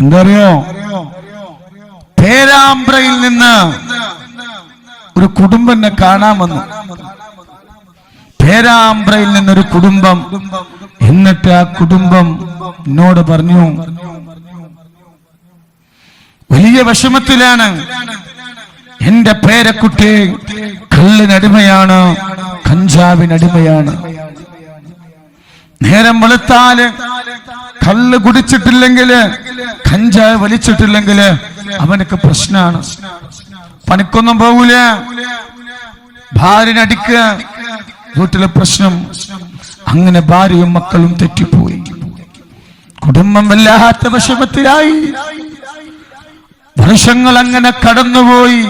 എന്താ അറിയോ പേരാമ്പ്രയിൽ നിന്ന് ഒരു കുടുംബം എന്നെ കാണാൻ പേരാമ്പ്രയിൽ നിന്നൊരു കുടുംബം എന്നിട്ട് ആ കുടുംബം എന്നോട് പറഞ്ഞു വലിയ വിഷമത്തിലാണ്. എന്റെ പേരക്കുട്ടി കള്ളിനടിമയാണ് കഞ്ചാവിനടിമയാണ്. നേരം വെളുത്താൽ കള്ള് കുടിച്ചിട്ടില്ലെങ്കിൽ കഞ്ചാവ് വലിച്ചിട്ടില്ലെങ്കിൽ അവനക്ക് പ്രശ്നമാണ് പണിക്കൊന്നും പോകൂല ഭാര്യനടിക്കുക വീട്ടിലെ പ്രശ്നം. അങ്ങനെ ഭാര്യയും മക്കളും തെറ്റിപ്പോയി. കുടുംബം വല്ലാത്ത വിഷമത്തിലായി. വർഷങ്ങൾ അങ്ങനെ കടന്നുപോയി.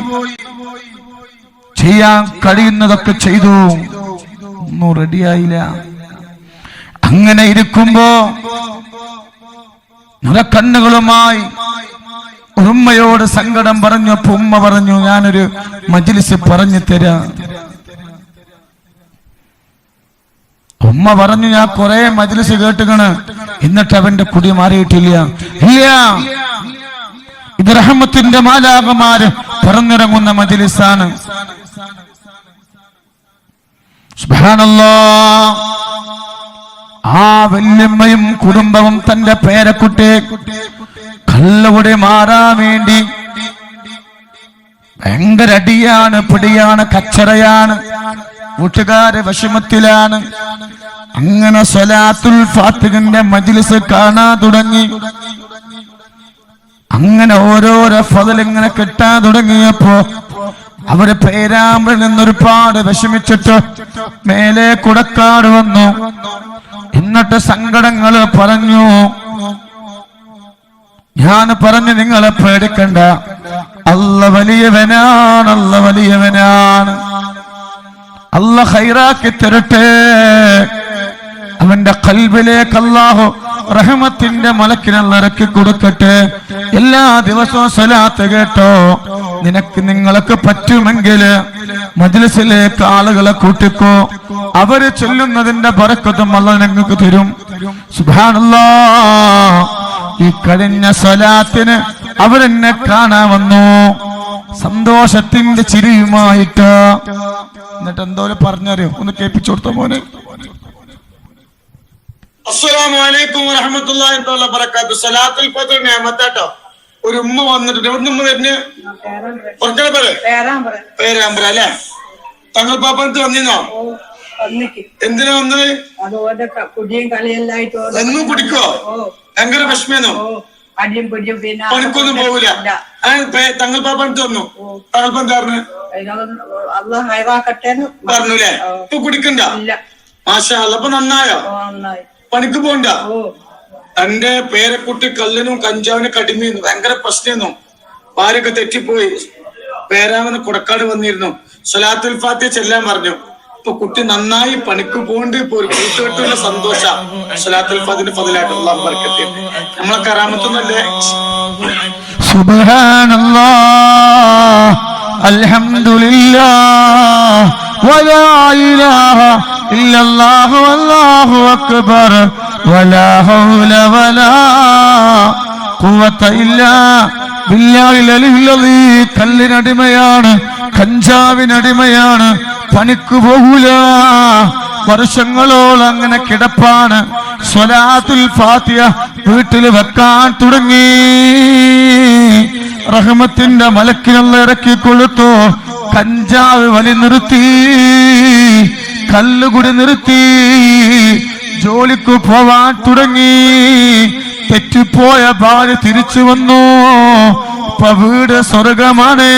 ചെയ്യാൻ കഴിയുന്നതൊക്കെ ചെയ്തു. ഒന്നും റെഡിയായില്ല അങ്ങനെ ഇരിക്കുമ്പോ നിറക്കണ്ണുകളുമായി ഉമ്മയോട് സങ്കടം പറഞ്ഞപ്പോ ഉമ്മ പറഞ്ഞു ഞാനൊരു മജിലിസ് പറഞ്ഞു തരാം. ഉമ്മ പറഞ്ഞു ഞാൻ കുറെ മജിലിസ് കേട്ടുകണ് എന്നിട്ട് അവന്റെ കുടി മാറിയിട്ടില്ല. ഇല്ല. ഇത് റഹമത്തിന്റെ മാലാകമാര് പറഞ്ഞിറങ്ങുന്ന മജിലിസാണ്. സുബ്ഹാനല്ലാ. ആ വല്യമ്മയും കുടുംബവും തന്റെ പേരക്കുട്ടി കള്ളവിടെ മാറാൻ വേണ്ടി ഭയങ്കര അടിയാണ് പിടിയാണ് കച്ചറയാണ് കൂട്ടുകാരെ വിഷമത്തിലാണ്. അങ്ങനെ സ്വലാത്തുൽ ഫാത്തിഖിന്റെ മജ്ലിസ് കാണാൻ തുടങ്ങി. അങ്ങനെ ഓരോരോ ഫതൽ ഇങ്ങനെ കിട്ടാൻ തുടങ്ങിയപ്പോ അവർ പേരാമ്പ്രൻ നിന്നൊരുപാട് വിഷമിച്ചിട്ട് മേലെ കുടക്കാട് വന്നു. എന്നിട്ട് സങ്കടങ്ങൾ പറഞ്ഞു. ഞാൻ പറഞ്ഞു നിങ്ങളെ പേടിക്കണ്ട. അല്ല വലിയവനാണ് അല്ല വലിയവനാണ്. അല്ല ഹൈറാക്കി തരട്ടെ. അവന്റെ കൽബിലേക്ക് അല്ലാഹു റഹ്മത്തിന്റെ ഇറക്കി കൊടുക്കട്ടെ. എല്ലാ ദിവസവും സലാത്ത് കേട്ടോ. നിനക്ക് നിങ്ങൾക്ക് പറ്റുമെങ്കിൽ മജ്ലിസിലേക്ക് ആളുകളെ കൂട്ടിക്കോ. അവർ ചൊല്ലുന്നതിന്റെ ബറക്കത്തും അല്ല നിങ്ങൾക്ക് തരും. സുബാനല്ലാ ഈ കഴിഞ്ഞ സ്വലാത്തിന് അവരെന്നെ കാണാൻ വന്നു. സന്തോഷത്തിന്റെ ചിരിയുമായിട്ട്. എന്നിട്ട് എന്തോ പറഞ്ഞറിയോ? ഒന്ന് കേൾപ്പിച്ചു കൊടുത്ത മോനെ. അസ്സലാമു അലൈക്കും വറഹ്മത്തുള്ളാഹി തആല ബറകാത്തു സലാത്തുൽ ഫത്ർ നിയമത്താട്ടോ ഒരു ഉമ്മ വന്നിട്ടുണ്ട്. എവിടെ ഉമ്മ വരുന്നു? കുറച്ചേ പേര് പേരാമ്പ്ര. അല്ലേ? തങ്ങൾ പാപ്പനത്ത് വന്നിരുന്നോ? എന്തിനാ വന്നത്? എന്നും കുടിക്കോ? ഭയങ്കര വിഷമേനോ അടിയും പൊടിയും പിന്നെ പണിക്കൊന്നും പോകൂല ഇല്ല. ആ, പേ- തങ്ങൾ പാപ്പനത്ത് വന്നു. തങ്ങൾ പന്താറിന് അതിനൊന്നും അള്ള പറഞ്ഞുല്ലേ ഇപ്പൊ കുടിക്കണ്ട? മാഷാ അല്ല അപ്പൊ നന്നായോ? നന്നായി. പണിക്ക് പോണ്ട. തന്റെ പേരക്കുട്ടി കല്ലിനും കഞ്ചാവിനും കടിമീന്നു ഭയങ്കര പ്രശ്നമായിരുന്നു. ഭാര്യയൊക്കെ തെറ്റിപ്പോയി. പേരാവെന്ന് കുടക്കാട് വന്നിരുന്നു. സലാത്തുൽ ഫാത്തി ചെല്ലാൻ പറഞ്ഞു. ഇപ്പൊ കുട്ടി നന്നായി പണിക്ക് പോണ്ട് ഇപ്പൊ ഒരു കൂട്ടുകെട്ടുള്ള സന്തോഷ. സൊലാത്തുൽ ഫാത്തിന്റെ പതിലായിട്ടുള്ള അള്ളാഹു നമ്മളെ കറാമത്തൊന്നല്ലേ സുബ്ഹാനല്ലാഹ് വലാ ഇലാഹ إلا الله والله أكبر ولا حول ولا قوة إلا بالله العلي العظيم കല്ലിനടിമയാണ് കഞ്ചാവിനടിമയാണ് പണിക്ക് പോകൂല വർഷങ്ങളോളം അങ്ങനെ കിടപ്പാണ് സ്വലാത്തുൽ ഫാത്തിഹ വീട്ടിൽ വെക്കാൻ തുടങ്ങി റഹ്മത്തിന്റെ മലക്കിനുള്ള ഇറക്കി കൊടുത്തു കഞ്ചാവ് വലി നിർത്തി കല്ലുകുടി നിർത്തി ജോലിക്ക് പോവാൻ തുടങ്ങി. തെറ്റിപ്പോയ ഭാര്യ തിരിച്ചു വന്നു. ഇപ്പൊ വീട് സ്വർഗമാണ്.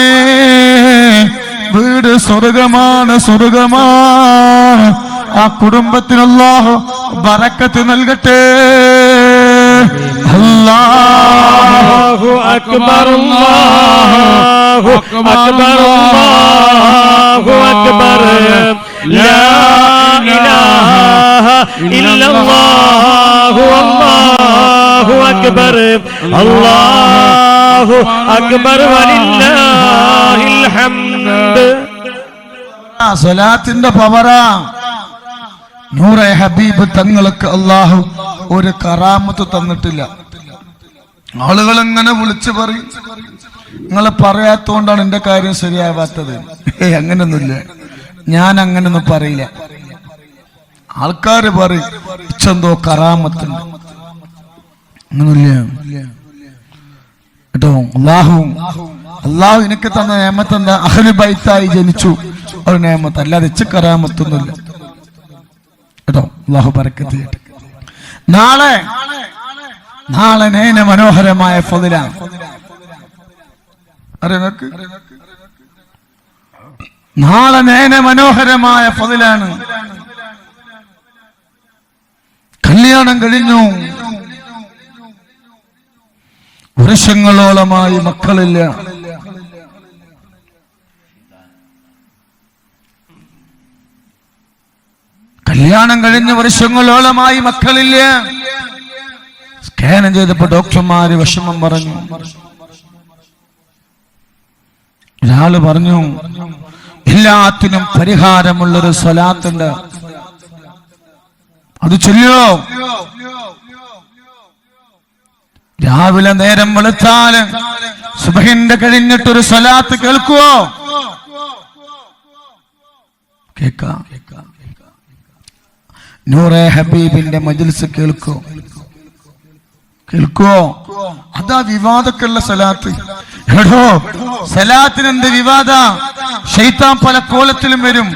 വീട് സ്വർഗമാണ് സ്വർഗമാണ് ആ കുടുംബത്തിനുള്ള വരക്കത്ത് നൽകട്ടെ. അല്ലാ ഇല്ലല്ലാഹു അല്ലാഹു അക്ബർ. അല്ലാഹു അക്ബർ വലില്ലാഹിൽ ഹംദ്. സ്വലാത്തിന്റെ പവറാ. നൂറെ ഹബീബ് തങ്ങൾക്ക് അള്ളാഹു ഒരു കറാമത്ത് തന്നിട്ടില്ല. ആളുകൾ എങ്ങനെ വിളിച്ചു പറയും? നിങ്ങൾ പറയാത്തോണ്ടാണ് എന്റെ കാര്യം ശരിയാവാത്തത്. ഏ അങ്ങനൊന്നുമില്ല. ഞാൻ അങ്ങനൊന്നും പറയില്ല. ആൾക്കാര് പറയും ഇച്ചെന്തോ കറാമത്തുണ്ട് കേട്ടോ അള്ളാഹു അള്ളാഹു എനിക്ക് തന്ന നിയമത്ത് എന്താ അഹലു ബൈത്തായി ജനിച്ചു. ഒരു നിയമത്ത് അല്ലാതെ ഇച്ച കറാമത്തൊന്നുമില്ല കേട്ടോ അള്ളാഹു ചെയ്യട്ടെ. നാളെ നാളെ നേന മനോഹരമായ ഫതിലാണ്? നാളെ നേന മനോഹരമായ ഫതിലാണ് കല്യാണം കഴിഞ്ഞു. വർഷങ്ങളോളമായി മക്കളില്ല. കല്യാണം കഴിഞ്ഞ വർഷങ്ങളോളമായി മക്കളില്ല. സ്കാനം ചെയ്തപ്പോ ഡോക്ടർമാര് വിഷമം പറഞ്ഞു. ഒരാൾ പറഞ്ഞു എല്ലാത്തിനും പരിഹാരമുള്ളൊരു സ്വലാത്തുണ്ട്. അത് ചൊല്ലോ രാവിലെ നേരം വെളുത്താൽ സുബഹിന്റെ കഴിഞ്ഞിട്ടൊരു സ്വലാത്ത് കേൾക്കുവോ? കേക്കാം നൂറെ ഹബീബിന്റെ മജിൽസ് കേൾക്കോ. കേൾക്കുവോ? അതാ വിവാദക്കുള്ള സലാത്ത് എടോ സലാത്തിനെന്ത് വിവാദ? ഷെയ്ത്താൻ പല കോലത്തിലും വരും.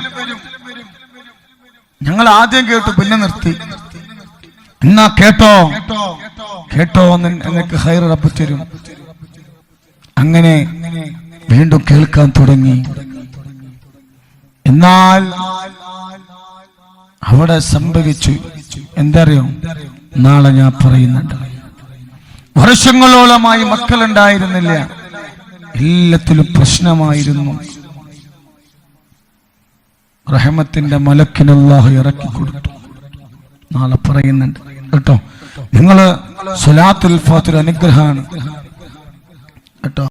ഞങ്ങൾ ആദ്യം കേട്ടു പിന്നെ നിർത്തി. എന്നാ കേട്ടോ? കേട്ടോ എന്നൊക്കെ ഹൈർ റബ്ബ് തരും. അങ്ങനെ വീണ്ടും കേൾക്കാൻ തുടങ്ങി. എന്നാൽ അവിടെ സംഭവിച്ചു. എന്തറിയോ? നാളെ ഞാൻ പറയുന്നുണ്ട്. വർഷങ്ങളോളമായി മക്കളുണ്ടായിരുന്നില്ല. എല്ലാത്തിലും പ്രശ്നമായിരുന്നു. റഹമത്തിന്റെ മലക്കിനല്ലാഹു ഇറക്കി കൊടുത്തു. നാളെ പറയുന്നുണ്ട്. കേട്ടോ? നിങ്ങൾ സുലാത്തുൽ ഫാത്തുൽ അനുഗ്രഹമാണ്. കേട്ടോ?